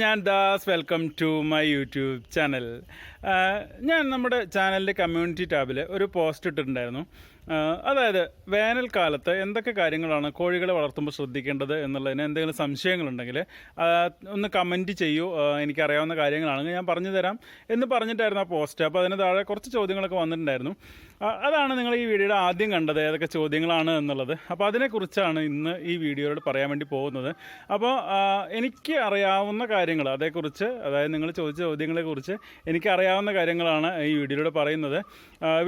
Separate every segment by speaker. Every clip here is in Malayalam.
Speaker 1: ഞാൻ Das. Welcome to my YouTube channel ഞാൻ നമ്മുടെ ചാനലിന്റെ കമ്മ്യൂണിറ്റി ടാബിൽ ഒരു പോസ്റ്റ് ഇട്ടിട്ടുണ്ടായിരുന്നു. അതായത് വേനൽക്കാലത്ത് എന്തൊക്കെ കാര്യങ്ങളാണ് കോഴികളെ വളർത്തുമ്പോൾ ശ്രദ്ധിക്കേണ്ടത് എന്നുള്ളതിന് എന്തെങ്കിലും സംശയങ്ങളുണ്ടെങ്കിൽ ഒന്ന് കമന്റ് ചെയ്യൂ. എനിക്കറിയാവുന്ന കാര്യങ്ങളാണെങ്കിൽ ഞാൻ പറഞ്ഞു തരാം എന്ന് പറഞ്ഞിട്ടായിരുന്നു ആ പോസ്റ്റ്. അപ്പോൾ അതിന് താഴെ കുറച്ച് ചോദ്യങ്ങളൊക്കെ വന്നിട്ടുണ്ടായിരുന്നു. അതാണ് നിങ്ങൾ ഈ വീഡിയോയുടെ ആദ്യം കണ്ടത് ഏതൊക്കെ ചോദ്യങ്ങളാണ് എന്നുള്ളത്. അപ്പോൾ അതിനെക്കുറിച്ചാണ് ഇന്ന് ഈ വീഡിയോയോട് പറയാൻ വേണ്ടി പോകുന്നത്. അപ്പോൾ എനിക്ക് അറിയാവുന്ന കാര്യങ്ങൾ അതേക്കുറിച്ച് അതായത് നിങ്ങൾ ചോദിച്ച ചോദ്യങ്ങളെക്കുറിച്ച് എനിക്കറിയാവുന്ന കാര്യങ്ങളാണ് ഈ വീഡിയോയിലൂടെ പറയുന്നത്.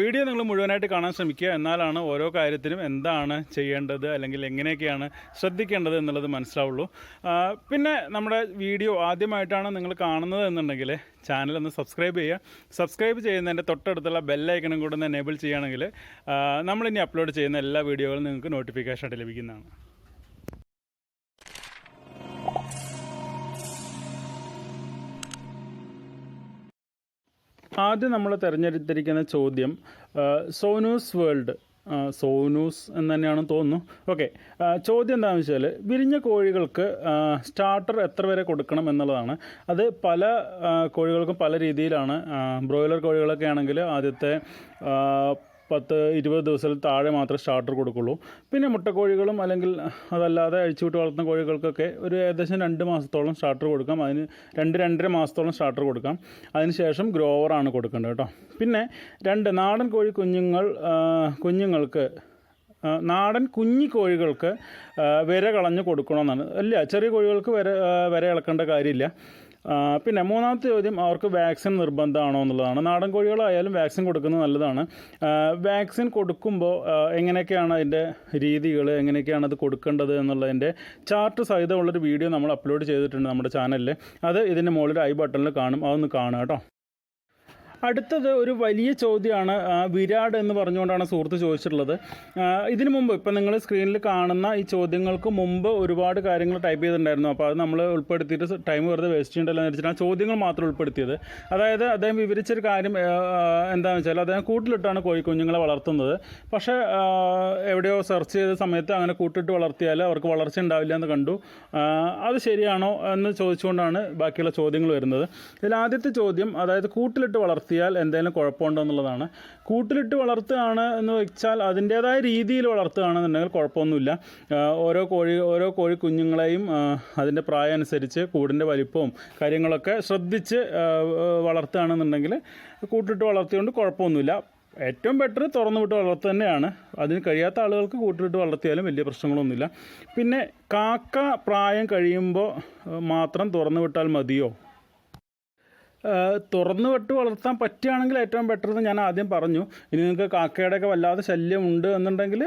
Speaker 1: വീഡിയോ നിങ്ങൾ മുഴുവനായിട്ട് കാണാൻ ശ്രമിക്കുക. എന്നാലാണ് ഓരോ കാര്യത്തിനും എന്താണ് ചെയ്യേണ്ടത് അല്ലെങ്കിൽ എങ്ങനെയൊക്കെയാണ് ശ്രദ്ധിക്കേണ്ടത് എന്നുള്ളത് മനസ്സിലാവുള്ളൂ. പിന്നെ നമ്മുടെ വീഡിയോ ആദ്യമായിട്ടാണ് നിങ്ങൾ കാണുന്നത് എന്നുണ്ടെങ്കിൽ ചാനൽ ഒന്ന് സബ്സ്ക്രൈബ് ചെയ്യുക. സബ്സ്ക്രൈബ് ചെയ്യുന്നതിന്റെ തൊട്ടടുത്തുള്ള ബെല്ലൈക്കണും കൂടെ ഒന്ന് എനേബിൾ ചെയ്യുകയാണെങ്കിൽ നമ്മളിനി അപ്ലോഡ് ചെയ്യുന്ന എല്ലാ വീഡിയോകളും നിങ്ങൾക്ക് നോട്ടിഫിക്കേഷൻ ആയിട്ട് ലഭിക്കുന്നതാണ്. ആദ്യം നമ്മൾ തിരഞ്ഞെടുത്തിരിക്കുന്ന ചോദ്യം സോനൂസ് വേൾഡ് സോനൂസ് എന്ന് തന്നെയാണ് തോന്നുന്നു. ഓക്കെ ചോദ്യം എന്താണെന്ന് വെച്ചാൽ വിരിഞ്ഞ കോഴികൾക്ക് സ്റ്റാർട്ടർ എത്ര വരെ കൊടുക്കണം എന്നുള്ളതാണ്. അത് പല കോഴികൾക്കും പല രീതിയിലാണ്. ബ്രോയിലർ കോഴികളൊക്കെ ആണെങ്കിൽ ആദ്യത്തെ പത്ത് ഇരുപത് ദിവസത്തിൽ താഴെ മാത്രമേ സ്റ്റാർട്ടർ കൊടുക്കുള്ളൂ. പിന്നെ മുട്ടക്കോഴികളും അല്ലെങ്കിൽ അതല്ലാതെ അഴിച്ചുവിട്ട് വളർത്തുന്ന കോഴികൾക്കൊക്കെ ഒരു ഏകദേശം രണ്ട് മാസത്തോളം സ്റ്റാർട്ടർ കൊടുക്കാം. അതിന് രണ്ട് രണ്ടര മാസത്തോളം സ്റ്റാർട്ടർ കൊടുക്കാം. അതിനുശേഷം ഗ്രോവറാണ് കൊടുക്കേണ്ടത് കേട്ടോ. പിന്നെ രണ്ട് നാടൻ കോഴി കുഞ്ഞുങ്ങൾ കുഞ്ഞുങ്ങൾക്ക് നാടൻ കുഞ്ഞി കോഴികൾക്ക് വിര കളഞ്ഞ് കൊടുക്കണമെന്നാണ്. അല്ല ചെറിയ കോഴികൾക്ക് വിര വര ഇളക്കേണ്ട കാര്യമില്ല. പിന്നെ മൂന്നാമത്തെ ചോദ്യം അവർക്ക് വാക്സിൻ നിർബന്ധമാണോ എന്നുള്ളതാണ്. നാടൻ കോഴികളായാലും വാക്സിൻ കൊടുക്കുന്നത് നല്ലതാണ്. വാക്സിൻ കൊടുക്കുമ്പോൾ എങ്ങനെയൊക്കെയാണ് അതിന്റെ രീതികൾ എങ്ങനെയൊക്കെയാണ് അത് കൊടുക്കേണ്ടത് എന്നുള്ളതിന്റെ ചാർട്ട് സഹിതമുള്ളൊരു വീഡിയോ നമ്മൾ അപ്ലോഡ് ചെയ്തിട്ടുണ്ട് നമ്മുടെ ചാനലിൽ അത് ഇതിന്റെ മുകളിൽ ഐ ബട്ടണിൽ കാണും. അതൊന്ന് കാണുക കേട്ടോ. അടുത്തത് ഒരു വലിയ ചോദ്യമാണ് വിരാട് എന്ന് പറഞ്ഞുകൊണ്ടാണ് സുഹൃത്ത് ചോദിച്ചിട്ടുള്ളത്. ഇതിനു മുമ്പ് ഇപ്പം നിങ്ങൾ സ്ക്രീനിൽ കാണുന്ന ഈ ചോദ്യങ്ങൾക്ക് മുമ്പ് ഒരുപാട് കാര്യങ്ങൾ ടൈപ്പ് ചെയ്തിട്ടുണ്ടായിരുന്നു. അപ്പോൾ അത് നമ്മൾ ഉൾപ്പെടുത്തിയിട്ട് ടൈം വെറുതെ വേസ്റ്റ് ചെയ്യണ്ടല്ലോ എന്ന് വെച്ചിട്ടാണ് ചോദ്യങ്ങൾ മാത്രം ഉൾപ്പെടുത്തിയത്. അതായത് അദ്ദേഹം വിവരിച്ചൊരു കാര്യം എന്താണെന്ന് വെച്ചാൽ അദ്ദേഹം കൂട്ടിലിട്ടാണ് കോഴിക്കുഞ്ഞുങ്ങളെ വളർത്തുന്നത്. പക്ഷേ എവിടെയോ സെർച്ച് ചെയ്ത സമയത്ത് അങ്ങനെ കൂട്ടിട്ട് വളർത്തിയാൽ അവർക്ക് വളർച്ച ഉണ്ടാവില്ല എന്ന് കണ്ടു. അത് ശരിയാണോ എന്ന് ചോദിച്ചുകൊണ്ടാണ് ബാക്കിയുള്ള ചോദ്യങ്ങൾ വരുന്നത്. ഇതിൽ ആദ്യത്തെ ചോദ്യം അതായത് കൂട്ടിലിട്ട് വളർത്തിയാൽ എന്തെങ്കിലും കുഴപ്പമുണ്ടോ എന്നുള്ളതാണ് കൂട്ടിലിട്ട് വളർത്തുകയാണ് എന്ന് വെച്ചാൽ അതിന്റേതായ രീതിയിൽ വളർത്തുകയാണെന്നുണ്ടെങ്കിൽ കുഴപ്പമൊന്നുമില്ല. ഓരോ കോഴി ഓരോ കോഴി കുഞ്ഞുങ്ങളെയും അതിന്റെ പ്രായം അനുസരിച്ച് കൂടിന്റെ വലിപ്പവും കാര്യങ്ങളൊക്കെ ശ്രദ്ധിച്ച് വളർത്തുകയാണെന്നുണ്ടെങ്കിൽ കൂട്ടിലിട്ട് വളർത്തിയോണ്ട് കുഴപ്പമൊന്നുമില്ല. ഏറ്റവും ബെറ്റർ തുറന്നു വിട്ട് വളർത്തു തന്നെയാണ്. അതിന് കഴിയാത്ത ആളുകൾക്ക് കൂട്ടിലിട്ട് വളർത്തിയാലും വലിയ പ്രശ്നങ്ങളൊന്നുമില്ല. പിന്നെ കാക്ക പ്രായം കഴിയുമ്പോൾ മാത്രം തുറന്നു വിട്ടാൽ മതിയോ? തുറന്നു വിട്ട് വളർത്താൻ പറ്റുകയാണെങ്കിൽ ഏറ്റവും ബെറ്റർ എന്ന് ഞാൻ ആദ്യം പറഞ്ഞു. ഇനി നിങ്ങൾക്ക് കാക്കയുടെയൊക്കെ വല്ലാതെ ശല്യം ഉണ്ട് എന്നുണ്ടെങ്കിൽ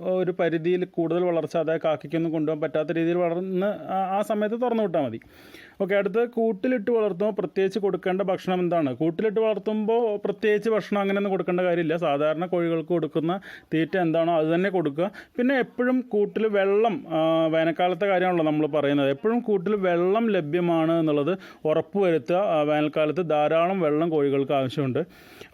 Speaker 1: ഒരു പരിധിയിൽ കൂടുതൽ വളർച്ച അതായത് കാക്കയ്ക്കൊന്നും കൊണ്ടുപോകാൻ പറ്റാത്ത രീതിയിൽ വളർന്ന് ആ- സമയത്ത് തുറന്നു വിട്ടാൽ മതി. ഓക്കെ അടുത്ത് കൂട്ടിലിട്ട് വളർത്തുമ്പോൾ പ്രത്യേകിച്ച് കൊടുക്കേണ്ട ഭക്ഷണം എന്താണ്? കൂട്ടിലിട്ട് വളർത്തുമ്പോൾ പ്രത്യേകിച്ച് ഭക്ഷണം അങ്ങനെയൊന്നും കൊടുക്കേണ്ട കാര്യമില്ല. സാധാരണ കോഴികൾക്ക് കൊടുക്കുന്ന തീറ്റ എന്താണോ അത് തന്നെ കൊടുക്കുക. പിന്നെ എപ്പോഴും കൂട്ടിൽ വെള്ളം വേനൽക്കാലത്തെ കാര്യമാണല്ലോ നമ്മൾ പറയുന്നത്. എപ്പോഴും കൂട്ടിൽ വെള്ളം ലഭ്യമാണ് എന്നുള്ളത് ഉറപ്പ് വരുത്തുക. ആ, വേനൽക്കാലത്ത് ധാരാളം വെള്ളം കോഴികൾക്ക് ആവശ്യമുണ്ട്.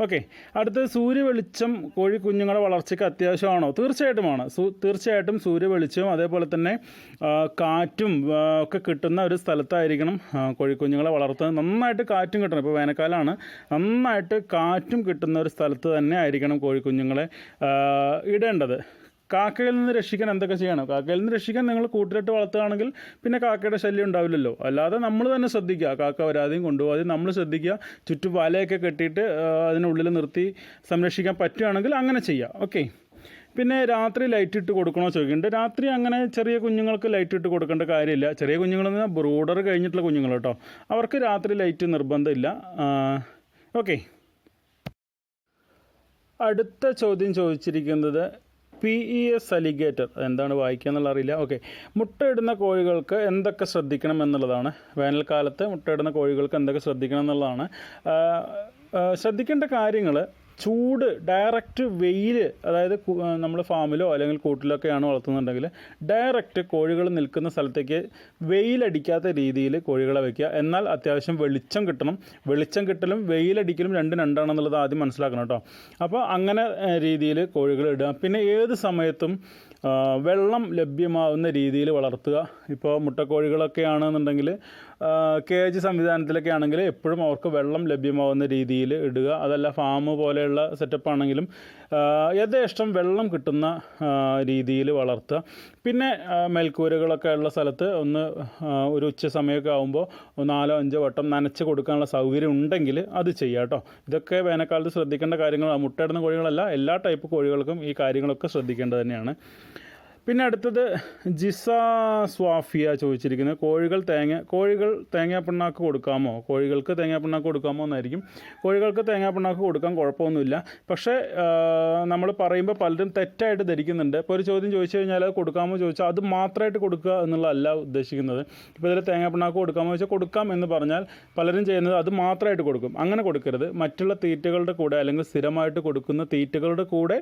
Speaker 1: ഓക്കെ അടുത്ത് സൂര്യവെളിച്ചം കോഴി കുഞ്ഞുങ്ങളുടെ വളർച്ചയ്ക്ക് അത്യാവശ്യമാണോ? തീർച്ചയായിട്ടുമാണ് തീർച്ചയായിട്ടും സൂര്യവെളിച്ചവും അതേപോലെ തന്നെ കാറ്റും ഒക്കെ കിട്ടുന്ന ഒരു സ്ഥലത്തായിരിക്കണം കോഴിക്കുഞ്ഞുങ്ങളെ വളർത്തുന്നത്. നന്നായിട്ട് കാറ്റും കിട്ടണം. ഇപ്പോൾ വേനൽക്കാലമാണ് നന്നായിട്ട് കാറ്റും കിട്ടുന്ന ഒരു സ്ഥലത്ത് തന്നെ ആയിരിക്കണം കോഴിക്കുഞ്ഞുങ്ങളെ ഇടേണ്ടത്. കാക്കയിൽ നിന്ന് രക്ഷിക്കാൻ എന്തൊക്കെ ചെയ്യണം? കാക്കയിൽ നിന്ന് രക്ഷിക്കാൻ നിങ്ങൾ കൂട്ടിലിട്ട് വളർത്തുകയാണെങ്കിൽ പിന്നെ കാക്കയുടെ ശല്യം ഉണ്ടാവില്ലല്ലോ. അല്ലാതെ നമ്മൾ തന്നെ ശ്രദ്ധിക്കുക. കാക്ക വരാതെയും കൊണ്ടുപോകാതെയും നമ്മൾ ശ്രദ്ധിക്കുക. ചുറ്റും വലയൊക്കെ കെട്ടിയിട്ട് അതിനുള്ളിൽ നിർത്തി സംരക്ഷിക്കാൻ പറ്റുകയാണെങ്കിൽ അങ്ങനെ ചെയ്യുക ഓക്കെ. പിന്നെ രാത്രി ലൈറ്റ് ഇട്ട് കൊടുക്കണോ ചോദിക്കുന്നുണ്ട്. രാത്രി അങ്ങനെ ചെറിയ കുഞ്ഞുങ്ങൾക്ക് ലൈറ്റ് ഇട്ട് കൊടുക്കേണ്ട കാര്യമില്ല. ചെറിയ കുഞ്ഞുങ്ങളെന്ന് പറഞ്ഞാൽ ബ്രൂഡർ കഴിഞ്ഞിട്ടുള്ള കുഞ്ഞുങ്ങൾ കേട്ടോ. അവർക്ക് രാത്രി ലൈറ്റ് നിർബന്ധമില്ല. ഓക്കെ. അടുത്ത ചോദ്യം ചോദിച്ചിരിക്കുന്നത് പി ഇ എസ് അലിഗേറ്റർ എന്താണ് വായിക്കുക എന്നുള്ള അറിയില്ല. ഓക്കെ മുട്ടയിടുന്ന കോഴികൾക്ക് എന്തൊക്കെ ശ്രദ്ധിക്കണം എന്നുള്ളതാണ്. വേനൽക്കാലത്ത് മുട്ടയിടുന്ന കോഴികൾക്ക് എന്തൊക്കെ ശ്രദ്ധിക്കണം എന്നുള്ളതാണ്. ശ്രദ്ധിക്കേണ്ട കാര്യങ്ങൾ ചൂട് ഡയറക്റ്റ് വെയിൽ അതായത് നമ്മൾ ഫാമിലോ അല്ലെങ്കിൽ കൂട്ടിലൊക്കെയാണ് വളർത്തുന്നുണ്ടെങ്കിൽ ഡയറക്റ്റ് കോഴികൾ നിൽക്കുന്ന സ്ഥലത്തേക്ക് വെയിലടിക്കാത്ത രീതിയിൽ കോഴികളെ വയ്ക്കുക എന്നാൽ അത്യാവശ്യം വെളിച്ചം കിട്ടണം. വെളിച്ചം കിട്ടലും വെയിലടിക്കലും രണ്ടും രണ്ടാണെന്നുള്ളത് ആദ്യം മനസ്സിലാക്കണം കേട്ടോ. അപ്പോൾ അങ്ങനെ രീതിയിൽ കോഴികൾ ഇടുക. പിന്നെ ഏത് സമയത്തും വെള്ളം ലഭ്യമാവുന്ന രീതിയിൽ വളർത്തുക. ഇപ്പോൾ മുട്ടക്കോഴികളൊക്കെ ആണെന്നുണ്ടെങ്കിൽ കേജ് സംവിധാനത്തിലൊക്കെ ആണെങ്കിൽ എപ്പോഴും അവർക്ക് വെള്ളം ലഭ്യമാവുന്ന രീതിയിൽ ഇടുക. അതല്ല ഫാം പോലെയുള്ള സെറ്റപ്പ് ആണെങ്കിലും യഥേഷ്ടം വെള്ളം കിട്ടുന്ന രീതിയിൽ വളർത്തുക. പിന്നെ മേൽക്കൂരകളൊക്കെ ഉള്ള സ്ഥലത്ത് ഒന്ന് ഒരു ഉച്ച സമയമൊക്കെ ആകുമ്പോൾ നാലോ അഞ്ചോ വട്ടം നനച്ച് കൊടുക്കാനുള്ള സൗകര്യം ഉണ്ടെങ്കിൽ അത് ചെയ്യാം കേട്ടോ. ഇതൊക്കെ വേനൽക്കാലത്ത് ശ്രദ്ധിക്കേണ്ട കാര്യങ്ങളാണ്. മുട്ടയിടുന്ന കോഴികളല്ല എല്ലാ ടൈപ്പ് കോഴികൾക്കും ഈ കാര്യങ്ങളൊക്കെ ശ്രദ്ധിക്കേണ്ടത് തന്നെയാണ്. പിന്നെ അടുത്തത് ജിസ സ്വാഫിയ ചോദിച്ചിരിക്കുന്നത്. കോഴികൾ തേങ്ങ കോഴികൾ തേങ്ങാപ്പിണ്ണാക്ക് കൊടുക്കാമോ? കോഴികൾക്ക് തേങ്ങാപ്പിണ്ണാക്ക് കൊടുക്കാമോ എന്നായിരിക്കും. കോഴികൾക്ക് തേങ്ങാപ്പിണ്ണാക്ക് കൊടുക്കാൻ കുഴപ്പമൊന്നുമില്ല. പക്ഷേ നമ്മൾ പറയുമ്പോൾ പലരും തെറ്റായിട്ട് ധരിക്കുന്നുണ്ട്. ഇപ്പോൾ ഒരു ചോദ്യം ചോദിച്ചു കഴിഞ്ഞാൽ അത് കൊടുക്കാമോ ചോദിച്ചാൽ അത് മാത്രമായിട്ട് കൊടുക്കുക എന്നുള്ളതല്ല ഉദ്ദേശിക്കുന്നത്. ഇപ്പോൾ ഇതിൽ തേങ്ങാപ്പിണ്ണാക്ക് കൊടുക്കാമോ ചോദിച്ചാൽ കൊടുക്കാം എന്ന് പറഞ്ഞാൽ പലരും ചെയ്യുന്നത് അത് മാത്രമായിട്ട് കൊടുക്കും. അങ്ങനെ കൊടുക്കരുത്. മറ്റുള്ള തീറ്റകളുടെ കൂടെ അല്ലെങ്കിൽ സ്ഥിരമായിട്ട് കൊടുക്കുന്ന തീറ്റകളുടെ കൂടെ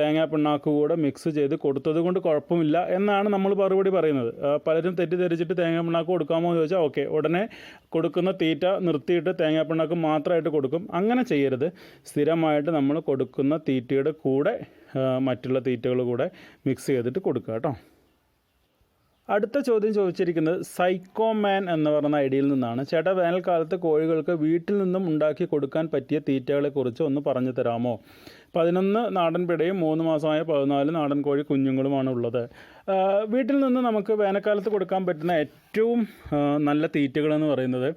Speaker 1: തേങ്ങാ തേങ്ങാപ്പിണ്ണാക്ക് കൂടെ മിക്സ് ചെയ്ത് കൊടുത്തത് കൊണ്ട് കുഴപ്പമില്ല എന്നാണ് നമ്മൾ മറുപടി പറയുന്നത്. പലരും തെറ്റിദ്ധരിച്ചിട്ട് തേങ്ങാപ്പിണ്ണാക്ക് കൊടുക്കാമോ എന്ന് ചോദിച്ചാൽ ഓക്കെ ഉടനെ കൊടുക്കുന്ന തീറ്റ നിർത്തിയിട്ട് തേങ്ങാപ്പിണ്ണാക്ക് മാത്രമായിട്ട് കൊടുക്കും. അങ്ങനെ ചെയ്യരുത്. സ്ഥിരമായിട്ട് നമ്മൾ കൊടുക്കുന്ന തീറ്റയുടെ കൂടെ മറ്റുള്ള തീറ്റകൾ കൂടെ മിക്സ് ചെയ്തിട്ട് കൊടുക്കുക കേട്ടോ. അടുത്ത ചോദ്യം ചോദിച്ചിരിക്കുന്നത് സൈക്കോമാൻ എന്ന് പറയുന്ന ഐഡിയയിൽ നിന്നാണ്. ചേട്ടാ വേനൽക്കാലത്ത് കോഴികൾക്ക് വീട്ടിൽ നിന്നും ഉണ്ടാക്കി കൊടുക്കാൻ പറ്റിയ തീറ്റകളെക്കുറിച്ച് ഒന്ന് പറഞ്ഞു തരാമോ? പതിനൊന്ന് നാടൻ പിടയും മൂന്ന് മാസമായ പതിനാല് നാടൻ കോഴി കുഞ്ഞുങ്ങളുമാണ് ഉള്ളത്. വീട്ടിൽ നിന്ന് നമുക്ക് വേനൽക്കാലത്ത് കൊടുക്കാൻ പറ്റുന്ന ഏറ്റവും നല്ല തീറ്റകളെന്ന് പറയുന്നത്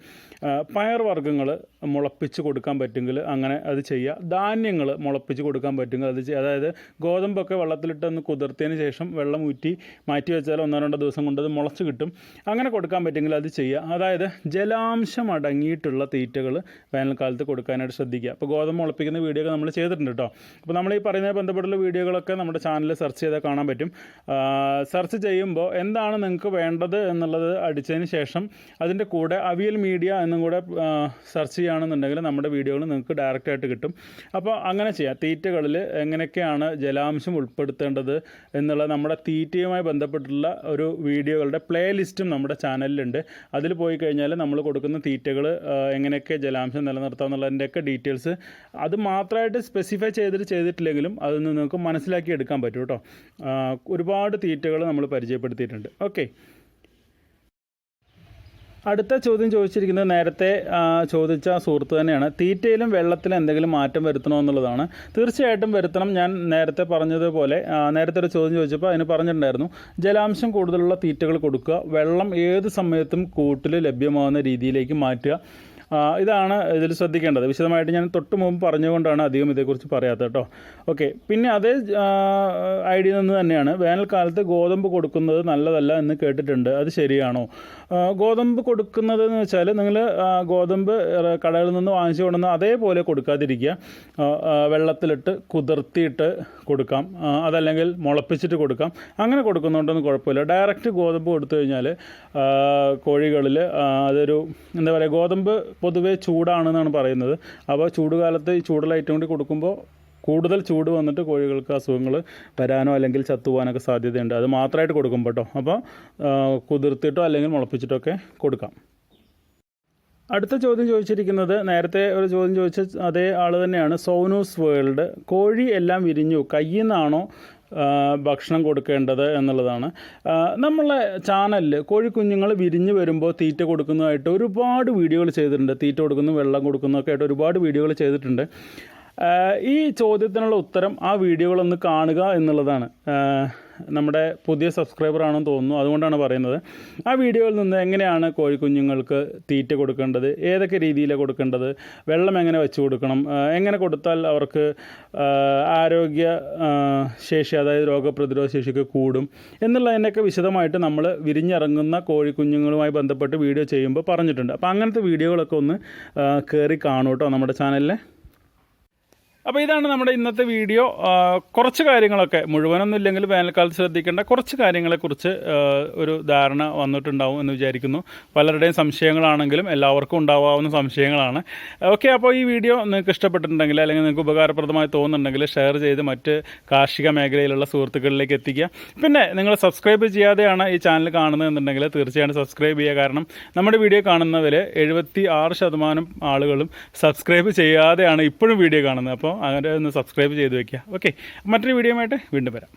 Speaker 1: പയർ വർഗങ്ങൾ മുളപ്പിച്ച് കൊടുക്കാൻ പറ്റുമെങ്കിൽ അങ്ങനെ അത് ചെയ്യുക ധാന്യങ്ങൾ മുളപ്പിച്ച് കൊടുക്കാൻ പറ്റുമെങ്കിൽ അത് ചെയ്യുക അതായത് ഗോതമ്പൊക്കെ വെള്ളത്തിലിട്ടൊന്ന് കുതിർത്തതിന് ശേഷം വെള്ളം ഊറ്റി മാറ്റി വെച്ചാൽ ഒന്നോ രണ്ടോ ദിവസം കൊണ്ട് അത് മുളച്ച് കിട്ടും. അങ്ങനെ കൊടുക്കാൻ പറ്റുമെങ്കിൽ അത് ചെയ്യുക അതായത് ജലാംശം അടങ്ങിയിട്ടുള്ള തീറ്റകൾ വേനൽക്കാലത്ത് കൊടുക്കാനായിട്ട് ശ്രദ്ധിക്കുക. അപ്പോൾ ഗോതമ്പ് മുളപ്പിക്കുന്ന വീഡിയോ ഒക്കെ നമ്മൾ ചെയ്തിട്ടുണ്ട് കേട്ടോ. അപ്പോൾ നമ്മൾ ഈ പറയുന്ന ബന്ധപ്പെട്ടുള്ള വീഡിയോകളൊക്കെ നമ്മുടെ ചാനലിൽ സെർച്ച് ചെയ്താൽ കാണാൻ പറ്റും. സെർച്ച് ചെയ്യുമ്പോൾ എന്താണ് നിങ്ങൾക്ക് വേണ്ടത് എന്നുള്ളത് അടിച്ചതിന് ശേഷം അതിന്റെ കൂടെ അവിയൽ മീഡിയ എന്നും കൂടെ സെർച്ച് ചെയ്യുകയാണെന്നുണ്ടെങ്കിൽ നമ്മുടെ വീഡിയോകൾ നിങ്ങൾക്ക് ഡയറക്റ്റായിട്ട് കിട്ടും. അപ്പോൾ അങ്ങനെ ചെയ്യാം. തീറ്റകളിൽ എങ്ങനെയൊക്കെയാണ് ജലാംശം ഉൾപ്പെടുത്തേണ്ടത് എന്നുള്ള നമ്മുടെ തീറ്റയുമായി ബന്ധപ്പെട്ടുള്ള ഒരു വീഡിയോകളുടെ പ്ലേലിസ്റ്റും നമ്മുടെ ചാനലിലുണ്ട് അതിൽ പോയി കഴിഞ്ഞാൽ നമ്മൾ കൊടുക്കുന്ന തീറ്റകൾ എങ്ങനെയൊക്കെ ജലാംശം നിലനിർത്താം എന്നുള്ളതിന്റെയൊക്കെ ഡീറ്റെയിൽസ് അത് മാത്രമായിട്ട് സ്പെസിഫൈ ചെയ്തിട്ട് ചെയ്തിട്ടില്ലെങ്കിലും അതിൽ നിന്ന് നിങ്ങൾക്ക് മനസ്സിലാക്കി എടുക്കാൻ പറ്റും കേട്ടോ. ഒരുപാട് തീറ്റകൾ നമ്മൾ പരിചയപ്പെടുത്തിയിട്ടുണ്ട്. ഓക്കെ. അടുത്ത ചോദ്യം ചോദിച്ചിരിക്കുന്നത് നേരത്തെ ചോദിച്ച സുഹൃത്ത് തന്നെയാണ്. തീറ്റയിലും വെള്ളത്തിലും എന്തെങ്കിലും മാറ്റം വരുത്തണോ എന്നുള്ളതാണ്. തീർച്ചയായിട്ടും വരുത്തണം. ഞാൻ നേരത്തെ പറഞ്ഞതുപോലെ നേരത്തെ ഒരു ചോദ്യം ചോദിച്ചപ്പോൾ അതിന് പറഞ്ഞിട്ടുണ്ടായിരുന്നു. ജലാംശം കൂടുതലുള്ള തീറ്റകൾ കൊടുക്കുക വെള്ളം ഏത് സമയത്തും കൂട്ടിൽ ലഭ്യമാകുന്ന രീതിയിലേക്ക് മാറ്റുക. ഇതാണ് ഇതിൽ ശ്രദ്ധിക്കേണ്ടത്. വിശദമായിട്ട് ഞാൻ തൊട്ട് മുമ്പ് പറഞ്ഞുകൊണ്ടാണ് അധികം ഇതേക്കുറിച്ച് പറയാത്തത് കേട്ടോ. ഓക്കെ. പിന്നെ അതേ ഐഡിയ നിന്ന് തന്നെയാണ് വേനൽക്കാലത്ത് ഗോതമ്പ് കൊടുക്കുന്നത് നല്ലതല്ല എന്ന് കേട്ടിട്ടുണ്ട്. അത് ശരിയാണോ? ഗോതമ്പ് കൊടുക്കുന്നത് എന്ന് വെച്ചാൽ നിങ്ങൾ ഗോതമ്പ് കടകളിൽ നിന്ന് വാങ്ങിച്ചു കൊണ്ടുവന്ന് അതേപോലെ കൊടുക്കാതിരിക്കുക. വെള്ളത്തിലിട്ട് കുതിർത്തിയിട്ട് കൊടുക്കാം. അതല്ലെങ്കിൽ മുളപ്പിച്ചിട്ട് കൊടുക്കാം. അങ്ങനെ കൊടുക്കുന്നുണ്ടെന്ന് കുഴപ്പമില്ല. ഡയറക്റ്റ് ഗോതമ്പ് കൊടുത്തു കഴിഞ്ഞാൽ കോഴികളിൽ അതൊരു എന്താ പറയുക ഗോതമ്പ് പൊതുവേ ചൂടാണെന്നാണ് പറയുന്നത്. അപ്പോൾ ചൂടുകാലത്ത് ഈ ചൂടുള്ള ഐറ്റം കൂടി കൊടുക്കുമ്പോൾ കൂടുതൽ ചൂട് വന്നിട്ട് കോഴികൾക്ക് അസുഖങ്ങൾ വരാനോ അല്ലെങ്കിൽ ചത്തുപോകാനൊക്കെ സാധ്യതയുണ്ട്. അത് മാത്രമായിട്ട് കൊടുക്കും കേട്ടോ അപ്പോൾ കുതിർത്തിട്ടോ അല്ലെങ്കിൽ മുളപ്പിച്ചിട്ടോ ഒക്കെ കൊടുക്കാം. അടുത്ത ചോദ്യം ചോദിച്ചിരിക്കുന്നത് നേരത്തെ ഒരു ചോദ്യം ചോദിച്ച അതേ ആൾ തന്നെയാണ്. സോനൂസ് വേൾഡ് കോഴി എല്ലാം വിരിഞ്ഞു. കയ്യിൽ നിന്നാണോ ഭക്ഷണം കൊടുക്കേണ്ടത് എന്നുള്ളതാണ്. നമ്മളെ ചാനലിൽ കോഴിക്കുഞ്ഞുങ്ങൾ വിരിഞ്ഞ് വരുമ്പോൾ തീറ്റ കൊടുക്കുന്നതായിട്ട് ഒരുപാട് വീഡിയോകൾ ചെയ്തിട്ടുണ്ട്. തീറ്റ കൊടുക്കുന്നു വെള്ളം കൊടുക്കുന്നു ഒക്കെ ആയിട്ട് ഒരുപാട് വീഡിയോകൾ ചെയ്തിട്ടുണ്ട്. ഈ ചോദ്യത്തിനുള്ള ഉത്തരം ആ വീഡിയോകളൊന്ന് കാണുക എന്നുള്ളതാണ്. നമ്മുടെ പുതിയ സബ്സ്ക്രൈബർ ആണെന്ന് തോന്നുന്നു. അതുകൊണ്ടാണ് പറയുന്നത്. ആ വീഡിയോയിൽ നിന്ന് എങ്ങനെയാണ് കോഴിക്കുഞ്ഞുങ്ങൾക്ക് തീറ്റ കൊടുക്കേണ്ടത്? ഏതൊക്കെ രീതിയിലാണ് കൊടുക്കേണ്ടത്? വെള്ളം എങ്ങനെ വെച്ച് കൊടുക്കണം? എങ്ങനെ കൊടുത്താൽ അവർക്ക് ആരോഗ്യ ശേഷി അതായത് രോഗപ്രതിരോധ ശേഷിക്ക് കൂടും എന്നുള്ളതിനൊക്കെ വിശദമായിട്ട് നമ്മൾ വിരിഞ്ഞിറങ്ങുന്ന കോഴിക്കുഞ്ഞുങ്ങളുമായി ബന്ധപ്പെട്ട് വീഡിയോ ചെയ്യുമ്പോൾ പറഞ്ഞിട്ടുണ്ട്. അപ്പോൾ അങ്ങനത്തെ വീഡിയോകളൊക്കെ ഒന്ന് കയറി കാണൂട്ടോ നമ്മുടെ ചാനലിലെ. അപ്പോൾ ഇതാണ് നമ്മുടെ ഇന്നത്തെ വീഡിയോ. കുറച്ച് കാര്യങ്ങളൊക്കെ മുഴുവനൊന്നും ഇല്ലെങ്കിൽ വേനൽക്കാലത്ത് ശ്രദ്ധിക്കേണ്ട കുറച്ച് കാര്യങ്ങളെക്കുറിച്ച് ഒരു ധാരണ വന്നിട്ടുണ്ടാവും എന്ന് വിചാരിക്കുന്നു. പലരുടെയും സംശയങ്ങളാണെങ്കിലും എല്ലാവർക്കും ഉണ്ടാവാവുന്ന സംശയങ്ങളാണ്. ഓക്കെ അപ്പോൾ ഈ വീഡിയോ നിങ്ങൾക്ക് ഇഷ്ടപ്പെട്ടിട്ടുണ്ടെങ്കിൽ അല്ലെങ്കിൽ നിങ്ങൾക്ക് ഉപകാരപ്രദമായി തോന്നുന്നുണ്ടെങ്കിൽ ഷെയർ ചെയ്ത് മറ്റ് കാർഷിക മേഖലയിലുള്ള സുഹൃത്തുക്കളിലേക്ക് എത്തിക്കുക. പിന്നെ നിങ്ങൾ സബ്സ്ക്രൈബ് ചെയ്യാതെയാണ് ഈ ചാനൽ കാണുന്നതെന്നുണ്ടെങ്കിൽ തീർച്ചയായും സബ്സ്ക്രൈബ് ചെയ്യുക. കാരണം നമ്മുടെ വീഡിയോ കാണുന്നവർ എഴുപത്തി ആറ് ശതമാനം ആളുകളും സബ്സ്ക്രൈബ് ചെയ്യാതെയാണ് ഇപ്പോഴും വീഡിയോ കാണുന്നത്. അപ്പോൾ അങ്ങനെ ഒന്ന് സബ്സ്ക്രൈബ് ചെയ്ത് വെക്കുക. ഓക്കെ മറ്റൊരു വീഡിയോ ആയിട്ട് വീണ്ടും വരാം.